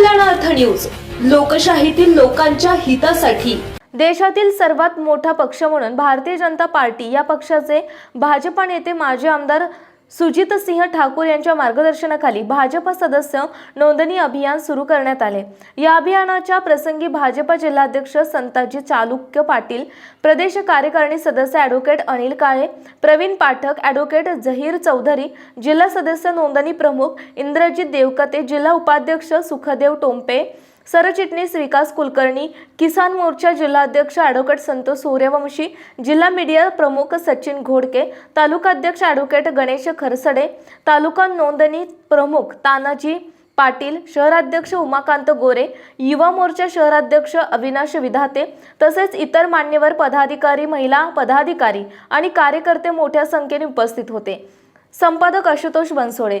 News. लोकशाहीतील लोकांच्या हितासाठी. देशातील सर्वात मोठा पक्ष म्हणून भारतीय जनता पार्टी या पक्षाचे भाजपा नेते माजी आमदार सुजित सिंह ठाकूर यांच्या मार्गदर्शनाखाली भाजपा सदस्य नोंदणी अभियान सुरू करण्यात आले. या अभियानाच्या प्रसंगी भाजपा जिल्हाध्यक्ष संताजी चालुक्य पाटील प्रदेश कार्यकारिणी सदस्य ॲडव्होकेट अनिल काळे प्रवीण पाठक ॲडव्होकेट झहीर चौधरी जिल्हा सदस्य नोंदणी प्रमुख इंद्रजित देवकते जिल्हा उपाध्यक्ष सुखदेव टोंपे सरचिटणीस विकास कुलकर्णी किसान मोर्चा जिल्हाध्यक्ष ॲडव्होकेट संतोष सूर्यवंशी जिल्हा मीडिया प्रमुख सचिन घोडके तालुकाध्यक्ष ॲडव्होकेट गणेश खरसडे तालुका नोंदणी प्रमुख तानाजी पाटील शहराध्यक्ष उमाकांत गोरे युवा मोर्चा शहराध्यक्ष अविनाश विधाते तसेच इतर मान्यवर पदाधिकारी महिला पदाधिकारी आणि कार्यकर्ते मोठ्या संख्येने उपस्थित होते. संपादक आशुतोष बनसोडे.